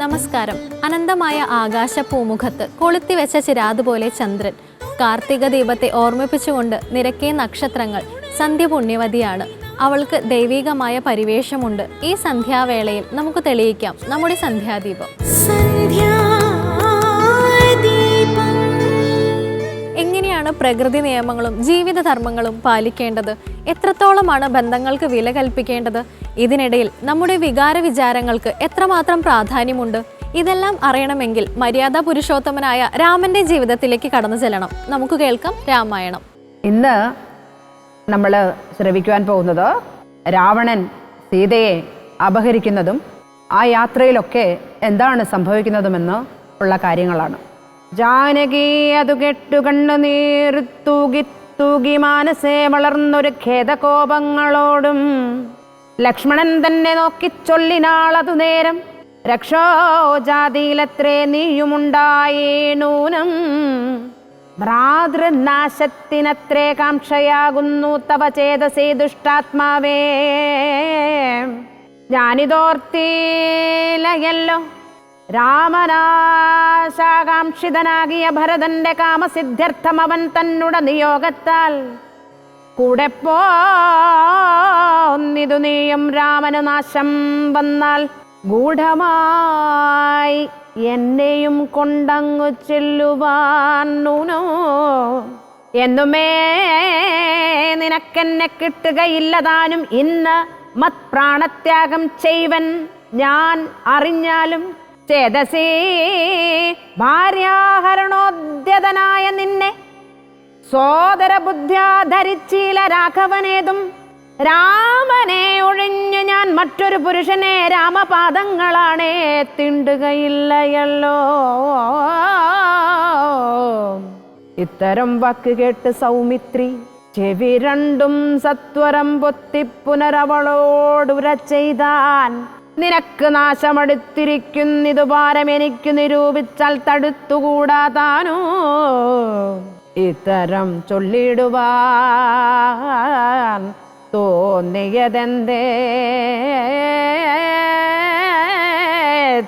നമസ്കാരം. അനന്തമായ ആകാശ പൂമുഖത്ത് കൊളുത്തിവെച്ച ചിരാത് പോലെ ചന്ദ്രൻ. കാർത്തിക ദീപത്തെ ഓർമ്മിപ്പിച്ചുകൊണ്ട് നിരക്കേ നക്ഷത്രങ്ങൾ സന്ധ്യ പുണ്യവതിയാണ് അവൾക്ക് ദൈവികമായ പരിവേഷമുണ്ട്. ഈ സന്ധ്യാവേളയിൽ നമുക്ക് തെളിയിക്കാം നമ്മുടെ സന്ധ്യാദീപം. സന്ധ്യാദീപം. എങ്ങനെയാണ് പ്രകൃതി നിയമങ്ങളും ജീവിത ധർമ്മങ്ങളും പാലിക്കേണ്ടത്? എത്രത്തോളമാണ് ബന്ധങ്ങൾക്ക് വില കൽപ്പിക്കേണ്ടത്? ഇതിനിടയിൽ നമ്മുടെ വികാര വിചാരങ്ങൾക്ക് എത്രമാത്രം പ്രാധാന്യമുണ്ട്? ഇതെല്ലാം അറിയണമെങ്കിൽ മര്യാദ പുരുഷോത്തമനായ രാമന്റെ ജീവിതത്തിലേക്ക് കടന്നു ചെല്ലണം. നമുക്ക് കേൾക്കാം രാമായണം. ഇന്ന് നമ്മൾ ശ്രവിക്കുവാൻ പോകുന്നത് രാവണൻ സീതയെ അപഹരിക്കുന്നതും ആ യാത്രയിലൊക്കെ എന്താണ് സംഭവിക്കുന്നതുമെന്ന് ഉള്ള കാര്യങ്ങളാണ്. ജാനകി അതു കെട്ടു കണ്ണുനീർ തൂകി തൂകി മാനസേ വളർന്നൊരു ഖേദകോപങ്ങളോടും ലക്ഷ്മണൻ തന്നെ നോക്കി ചൊല്ലിനാളതു നേരം രക്ഷോജാതിയിലത്രേ നീയുമുണ്ടായേണൂനം ഭ്രാതൃനാശത്തിനത്രേ കാംക്ഷയാകുന്നു തവ ചേതസേ ദുഷ്ടാത്മാവേ. ഞാനിതോർത്തിലയല്ലോ. രാമനാശാകാംക്ഷിതനാകിയ ഭരതന്റെ കാമസിദ്ധ്യർത്ഥം അവൻ തന്നുട നിയോഗത്താൽ കൂടെ പോന്നിതു നീയും രാമനു നാശം വന്നാൽ ഗൂഢമായി എന്നെയും കൊണ്ടങ്ങു ചെല്ലുവാൻ നൂനോ. എന്നുമേ നിനക്കെന്നെ കിട്ടുകയില്ലതാനും ഇന്ന് മത് പ്രാണത്യാഗം ചെയ്വൻ ഞാൻ അറിഞ്ഞാലും ചേതസേ ഭാര്യാഹരണോദ്യതനായ നിന്നെ സോദര ബുദ്ധ്യാ ധരിച്ചില്ല രാഘവനേതും രാമനെ ഒഴിഞ്ഞു ഞാൻ മറ്റൊരു പുരുഷനെ രാമപാദങ്ങളാണേ തിണ്ടുകയില്ലയല്ലോ. ഇത്തരം വാക്ക് കേട്ട് സൗമിത്രി ചെവി രണ്ടും സത്വരം പൊത്തി പുനരവളോടുര ചെയ്താൻ നിനക്ക് നാശമടുത്തിരിക്കുന്നിതു എനിക്ക് നിരൂപിച്ചാൽ തടുത്തുകൂടാതാനോ? ഇത്തരം ചൊല്ലിടുവാൻ തോന്നിയതെന്തേ?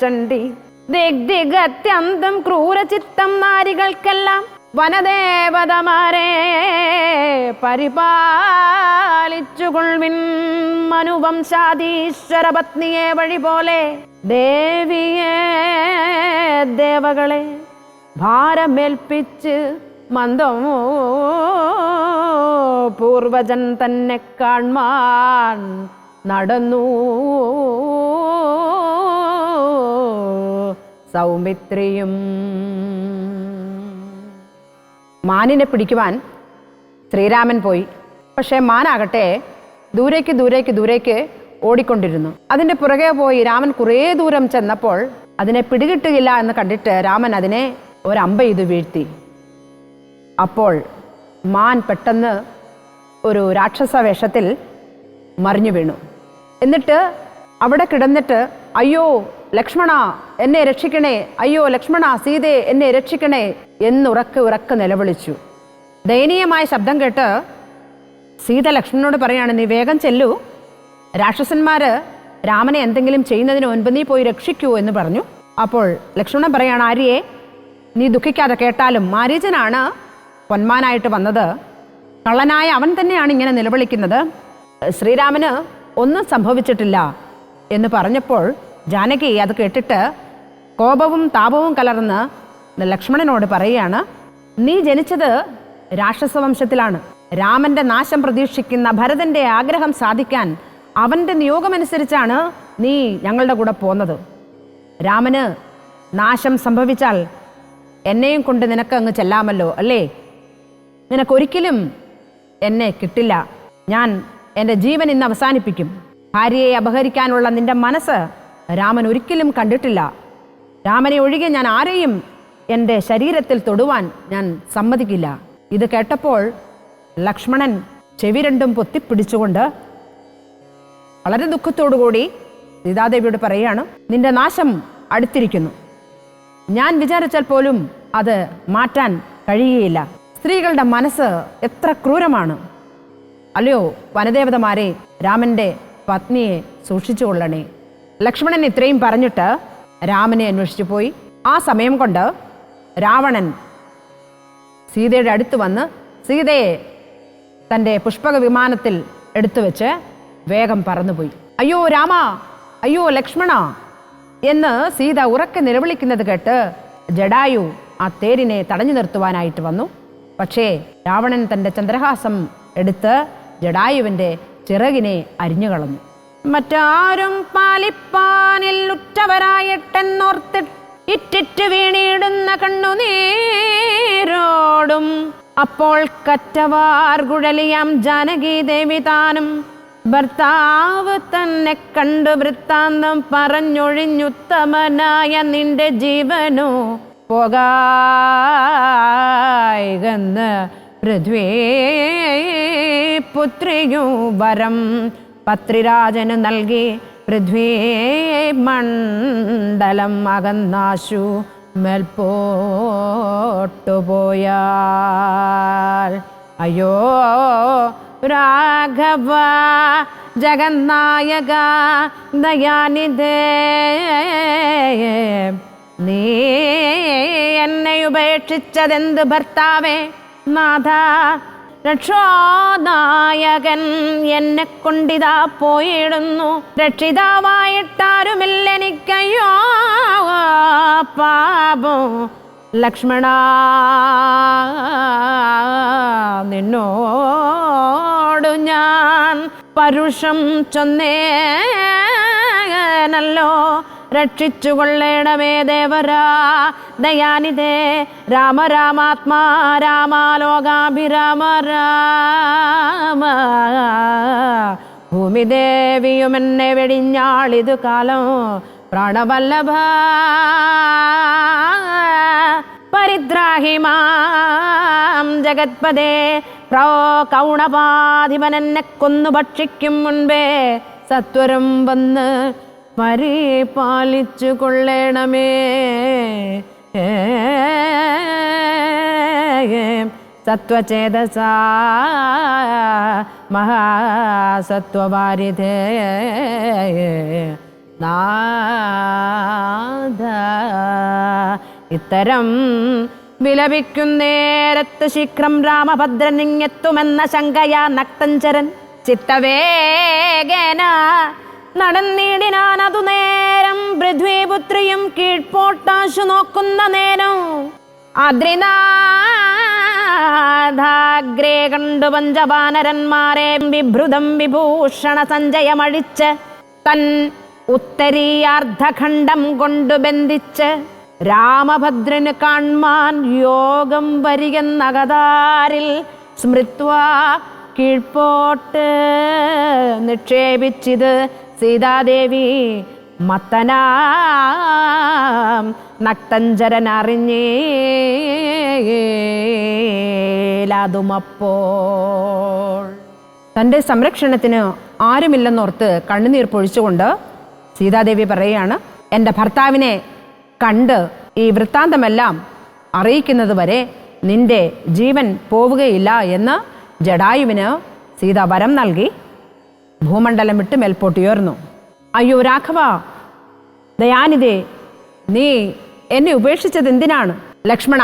ചണ്ടി ദിഗ്ദിഗത്യന്തം ക്രൂരചിത്തം നാരികൾക്കെല്ലാം വനദേവതമാരെ പരിപാലിച്ചുകൊൾവിൻ മനുവംശാദീശ്വര പത്നിയെ വഴി പോലെ ദേവിയെ ദേവകളെ ഭാരമേൽപ്പിച്ച് മന്ദമോ പൂർവജൻ തന്നെ കാൺമാൻ നടന്നു. സൗമിത്രിയും മാനിനെ പിടിക്കുവാൻ ശ്രീരാമൻ പോയി. പക്ഷേ മാനാകട്ടെ ദൂരേക്ക് ദൂരേക്ക് ദൂരേക്ക് ഓടിക്കൊണ്ടിരുന്നു. അതിന്റെ പുറകെ പോയി രാമൻ കുറേ ദൂരം ചെന്നപ്പോൾ അതിനെ പിടികിട്ടുകയില്ല എന്ന് കണ്ടിട്ട് രാമൻ അതിനെ ഒരമ്പ ചെയ്ത് വീഴ്ത്തി. അപ്പോൾ മാൻ പെട്ടെന്ന് ഒരു രാക്ഷസ വേഷത്തിൽ മറിഞ്ഞു വീണു. എന്നിട്ട് അവിടെ കിടന്നിട്ട് അയ്യോ ലക്ഷ്മണ എന്നെ രക്ഷിക്കണേ. അയ്യോ ലക്ഷ്മണ സീതേ എന്നെ രക്ഷിക്കണേ എന്നുറക്കെ ഉറക്കെ നിലവിളിച്ചു. ദയനീയമായ ശബ്ദം കേട്ട് സീത ലക്ഷ്മണനോട് പറയാണ് നീ വേഗം ചെല്ലൂ. രാക്ഷസന്മാർ രാമനെ എന്തെങ്കിലും ചെയ്യുന്നതിന് മുൻപ് നീ പോയി രക്ഷിക്കൂ എന്ന് പറഞ്ഞു. അപ്പോൾ ലക്ഷ്മണൻ പറയാണ് ആര്യയെ നീ ദുഃഖിക്കാതെ കേട്ടാലും മാരീചനാണ് പൊന്മാനായിട്ട് വന്നത്. കള്ളനായ അവൻ തന്നെയാണ് ഇങ്ങനെ നിലവിളിക്കുന്നത്. ശ്രീരാമന് ഒന്നും സംഭവിച്ചിട്ടില്ല എന്ന് പറഞ്ഞപ്പോൾ ജാനകി അത് കേട്ടിട്ട് കോപവും താപവും കലർന്ന് ലക്ഷ്മണനോട് പറയുകയാണ് നീ ജനിച്ചത് രാക്ഷസവംശത്തിലാണ്. രാമന്റെ നാശം പ്രതീക്ഷിക്കുന്ന ഭരതന്റെ ആഗ്രഹം സാധിക്കാൻ അവന്റെ നിയോഗമനുസരിച്ചാണ് നീ ഞങ്ങളുടെ കൂടെ പോന്നത്. രാമന് നാശം സംഭവിച്ചാൽ എന്നെയും കൊണ്ട് നിനക്ക് അങ്ങ് ചെല്ലാമല്ലോ അല്ലേ? നിനക്കൊരിക്കലും എന്നെ കിട്ടില്ല. ഞാൻ എന്റെ ജീവൻ ഇന്ന് അവസാനിപ്പിക്കും. ഭാര്യയെ അപഹരിക്കാനുള്ള നിന്റെ മനസ്സ് രാമൻ ഒരിക്കലും കണ്ടിട്ടില്ല. രാമനെ ഒഴികെ ഞാൻ ആരെയും എന്റെ ശരീരത്തിൽ തൊടുവാൻ ഞാൻ സമ്മതിക്കില്ല. ഇത് കേട്ടപ്പോൾ ലക്ഷ്മണൻ ചെവി രണ്ടും പൊത്തിപ്പിടിച്ചുകൊണ്ട് വളരെ ദുഃഖത്തോടുകൂടി സീതാദേവിയോട് പറയുകയാണ് നിന്റെ നാശം അടുത്തിരിക്കുന്നു. ഞാൻ വിചാരിച്ചാൽ പോലും അത് മാറ്റാൻ കഴിയുകയില്ല. സ്ത്രീകളുടെ മനസ്സ് എത്ര ക്രൂരമാണ്. അല്ലയോ വനദേവതമാരെ രാമന്റെ പത്നിയെ സൂക്ഷിച്ചു കൊള്ളണേ. ലക്ഷ്മണൻ ഇത്രയും പറഞ്ഞിട്ട് രാമനെ അന്വേഷിച്ചു പോയി. ആ സമയം കൊണ്ട് രാവണൻ സീതയുടെ അടുത്ത് വന്ന് സീതയെ തന്റെ പുഷ്പക വിമാനത്തിൽ എടുത്തു വെച്ച് വേഗം പറന്നുപോയി. അയ്യോ രാമ അയ്യോ ലക്ഷ്മണ എന്ന് സീത ഉറക്കെ നിലവിളിക്കുന്നത് കേട്ട് ജഡായു ആ തേരിനെ തടഞ്ഞു നിർത്തുവാനായിട്ട് വന്നു. പക്ഷേ രാവണൻ തന്റെ ചന്ദ്രഹാസം എടുത്ത് ജഡായുവിന്റെ ചിറകിനെ അരിഞ്ഞു മറ്റാരും പാലിപ്പാനിൽ ഉറ്റവരായിട്ടെന്നോർത്തി ഇറ്റിറ്റ് വീണിടുന്ന കണ്ണുനീരോടും. അപ്പോൾ കറ്റവാർ കുഴലിയാം ജാനകി ദേവി താനും ഭർത്താവ് തന്നെ കണ്ടു വൃത്താന്തം പറഞ്ഞൊഴിഞ്ഞുത്തമനായ നിന്റെ ജീവനോ പോകായെന്ന് പൃഥ്വേ പുത്രിയു വരം പത്രിരാജന് നൽകി പൃഥ്വീ മണ്ഡലം അകന്നാശു മേൽപോട്ടുപോയാൽ. അയ്യോ രാഘവ ജഗന്നായക ദയാനിധേ നീ എന്നെ ഉപേക്ഷിച്ചതെന്ത് ഭർത്താവേ? നാഥ രക്ഷോനായകൻ എന്നെ കൊണ്ടിതാ പോയിടുന്നു രക്ഷിതാവായിട്ടാരുമില്ലെനിക്കയ്യോ പാപോ ലക്ഷ്മണ നിന്നോടു ഞാൻ പരുഷം ചൊന്നേനല്ലോ. രക്ഷിച്ചു കൊള്ളേണമേ ദേവരാ ദയാനിതേ രാമ രാമാത്മാ രാമാലോകാഭിരാമ രാമ. ഭൂമിദേവിയും എന്നെ വെടിഞ്ഞാളിതു കാലം പ്രാണവല്ലഭ. പരിദ്രാഹിമാം ജഗത്പദേ പ്രോ കൗണപാധിപനെന്നെ കൊന്നു ഭക്ഷിക്കും മുൻപേ സത്വരം വന്ന് പരിപാലിച്ചു കൊള്ളണമേ. സത്വചേതസ മഹാസത്വവാരിധേ. നാദ ഇത്തരം വിലപിക്കുന്നേരത്ത് ശീഘ്രം രാമഭദ്രനിങ്ങെത്തുമെന്ന ശങ്കയാ നക്തഞ്ചരൻ ചിത്തവേഗേന നടന്നിടിനാൻ അതു നേരം പൃഥ്വിപുത്രിയും കീഴ്പോട്ടാശു നോക്കുന്ന നേരം. അദ്രിനാഥാഗ്രേ കണ്ടു പഞ്ചവാനരന്മാരെ വിഭൃതം വിഭൂഷണ സഞ്ജയമഴിച്ച് തൻ ഉത്തരീയാർദ്ധഖണ്ഡം കൊണ്ടു ബന്ധിച്ച് രാമഭദ്രന് കാൺമാൻ യോഗം വരികെന്നകതാരിൽ സ്മൃത്വാ കീഴ്പോട്ട് നിക്ഷേപിച്ചിത് സീതാദേവി മത്തനാം നക്തഞ്ചരൻ അറിഞ്ഞേലാതുമപ്പോൾ തന്റെ സംരക്ഷണത്തിന് ആരുമില്ലെന്നോർത്ത് കണ്ണുനീർ പൊഴിച്ചുകൊണ്ട് സീതാദേവി പറയുകയാണ് എന്റെ ഭർത്താവിനെ കണ്ട് ഈ വൃത്താന്തമെല്ലാം അറിയിക്കുന്നത് വരെ നിന്റെ ജീവൻ പോവുകയില്ല എന്ന് ജഡായുവിന് സീത വരം നൽകി. ഭൂമണ്ഡലം വിട്ട് മേൽപോട്ടുയർന്നു അയ്യോ രാഘവ ദയാനിതേ നീ എന്നെ ഉപേക്ഷിച്ചത് എന്തിനാണ്? ലക്ഷ്മണ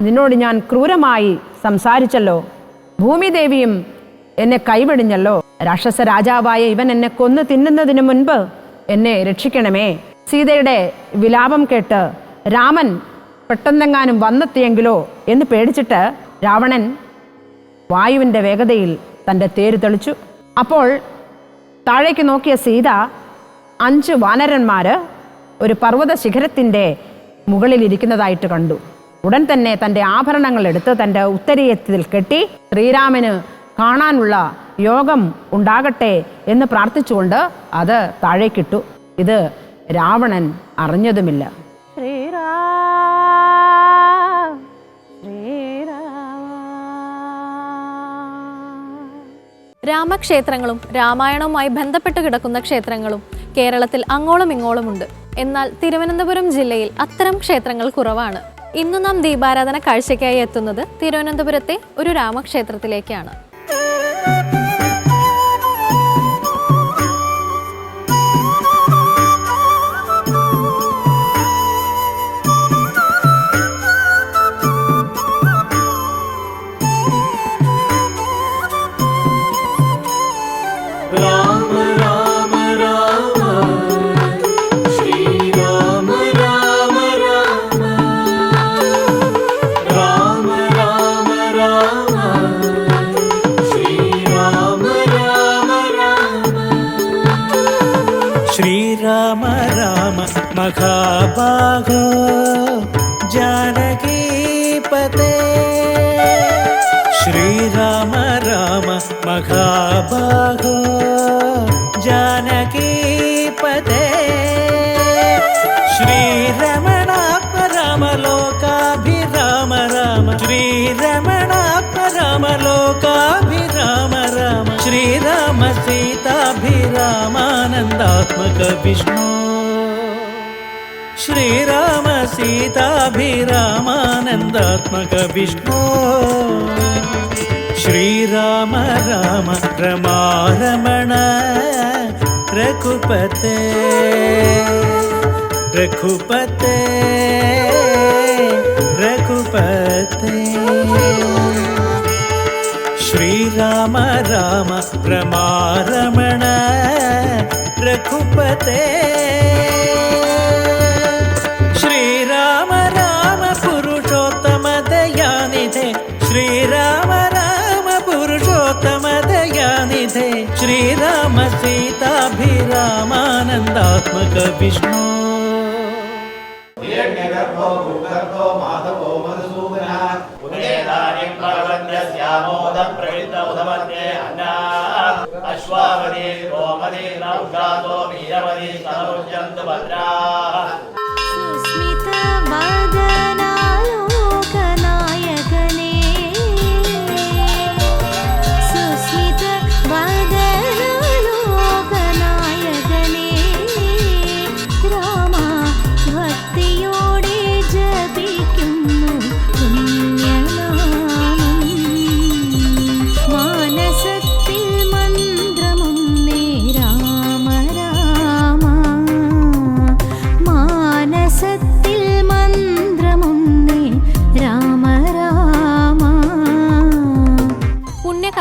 നിന്നോട് ഞാൻ ക്രൂരമായി സംസാരിച്ചല്ലോ. ഭൂമിദേവിയും എന്നെ കൈവെടിഞ്ഞല്ലോ. രാക്ഷസ രാജാവായ ഇവൻ എന്നെ കൊന്നു തിന്നുന്നതിന് മുൻപ് എന്നെ രക്ഷിക്കണമേ. സീതയുടെ വിലാപം കേട്ട് രാമൻ പെട്ടെന്നെങ്ങാനും വന്നെത്തിയെങ്കിലോ? എന്ന് പേടിച്ചിട്ട് രാവണൻ വായുവിന്റെ വേഗതയിൽ തന്റെ തേര് തെളിച്ചു. അപ്പോൾ താഴേക്ക് നോക്കിയ സീത അഞ്ച് വാനരന്മാർ ഒരു പർവത ശിഖരത്തിന്റെ മുകളിൽ ഇരിക്കുന്നതായിട്ട് കണ്ടു. ഉടൻ തന്നെ തന്റെ ആഭരണങ്ങൾ എടുത്ത് തന്റെ ഉത്തരീയത്തിൽ കെട്ടി ശ്രീരാമന് കാണാനുള്ള യോഗം ഉണ്ടാകട്ടെ എന്ന് പ്രാർത്ഥിച്ചുകൊണ്ട് അത് താഴേക്കിട്ടു. ഇത് രാവണൻ അറിഞ്ഞതുമില്ല. രാമക്ഷേത്രങ്ങളും രാമായണവുമായി ബന്ധപ്പെട്ട് കിടക്കുന്ന ക്ഷേത്രങ്ങളും കേരളത്തിൽ അങ്ങോളം ഇങ്ങോളമുണ്ട് എന്നാൽ തിരുവനന്തപുരം ജില്ലയിൽ അത്തരം ക്ഷേത്രങ്ങൾ കുറവാണ്. ഇന്ന് നാം ദീപാരാധന കാഴ്ചയ്ക്കായി എത്തുന്നത് തിരുവനന്തപുരത്തെ ഒരു രാമക്ഷേത്രത്തിലേക്കാണ്. महाभागो जानकीपते श्रीराम राम महाभागो जानकीपते श्रीरमणात्म राम लोकाभिराम राम। श्रीरमणात्म राम लोकाभिराम राम। श्रीराम सीताभिरामानन्दात्मक विष्णु। श्रीराम सीताभिरामानन्दात्मक विष्णु श्रीराम राम रमारमण रघुपते। रघुपते। रघुपते। श्रीराम राम रमारमण रघुपते रामानन्दात्मक विष्णु अश्वावदे गोमदे नौषातो वीरवदे सर्वजन्तु भद्राः सुस्मितवाद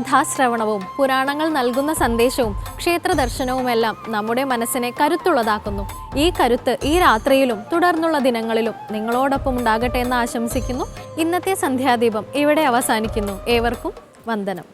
പുണ്യകഥാശ്രവണവും പുരാണങ്ങൾ നൽകുന്ന സന്ദേശവും ക്ഷേത്ര ദർശനവുമെല്ലാം നമ്മുടെ മനസ്സിനെ കരുത്തുള്ളതാക്കുന്നു. ഈ കരുത്ത് ഈ രാത്രിയിലും തുടർന്നുള്ള ദിനങ്ങളിലും നിങ്ങളോടൊപ്പം ഉണ്ടാകട്ടെ എന്ന് ആശംസിക്കുന്നു. ഇന്നത്തെ സന്ധ്യാദീപം ഇവിടെ അവസാനിക്കുന്നു. ഏവർക്കും വന്ദനം.